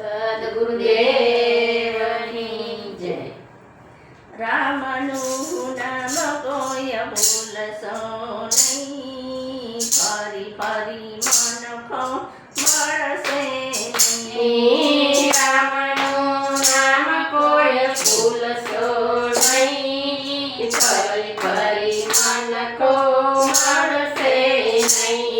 સદગુરુદેવની જય રામનું નામ કોઈ ભૂલશો નહીં ફરી ફરી મન મળશે રામનું નામ કોઈ ભૂલશો નહીં ફરી ફરી મન કો મળશે નહીં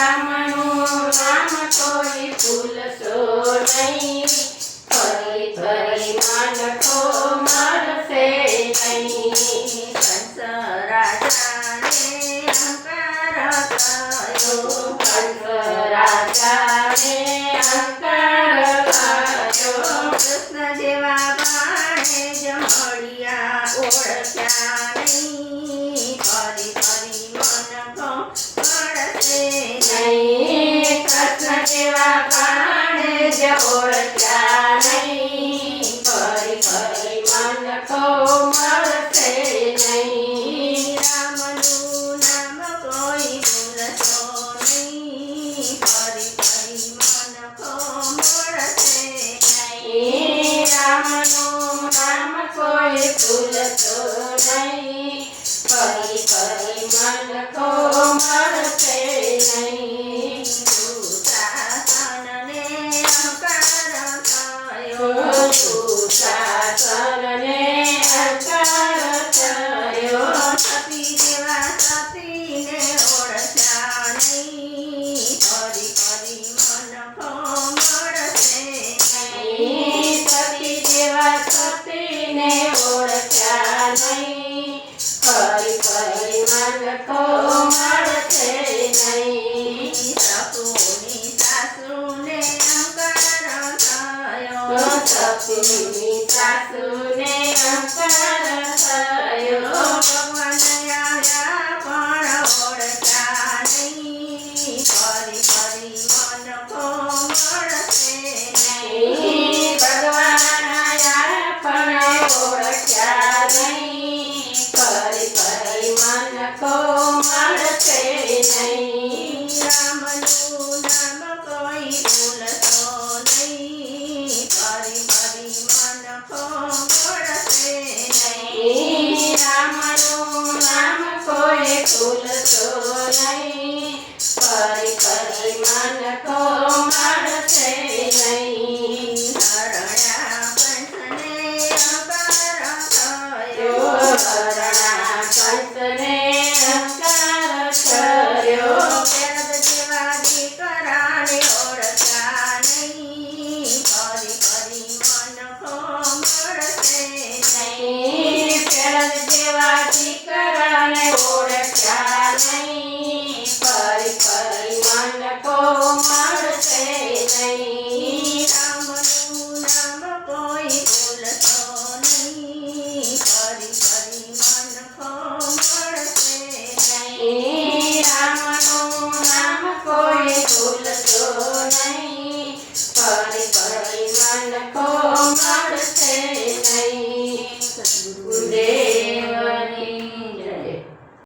રામનું નામ કોઈ ભૂલશો નહીં. ફરી ફરી મન કો મળશે નહીં. કંસ રાજાને અંકાર થયો કંસ રાજાને અંકાર થયો કૃષ્ણ જેવા બાણે જ મળ્યા ઓળખ્યા નહીં. ફરી ફરી નહીં, કૃષ્ણ જેવા કારણે જ નહીં. ફરી ફરી મન મળશે નહીં. રામનું નામ કોઈ ભૂલશો નહીં. ફરી મન મળશે નહીં. રામનું નામ કોઈ ભૂલશો સતીની સાસુને અંકાર થયો. ભગવાન આવ્યા પણ કોઈ ભૂલતો નહીં ફરી ફરી માનતો નહીં હરણા પંથને અપાર જેવા દીકરાને ઓળખ્યા નહીં. ફરી ફરી મનકો મળશે નહીં. રામનું નામ કોઈ બોલતો નહીં. ફરી ફરી મનકો મળશે નહીં. રામનું નામ કોઈ બોલતો મળશે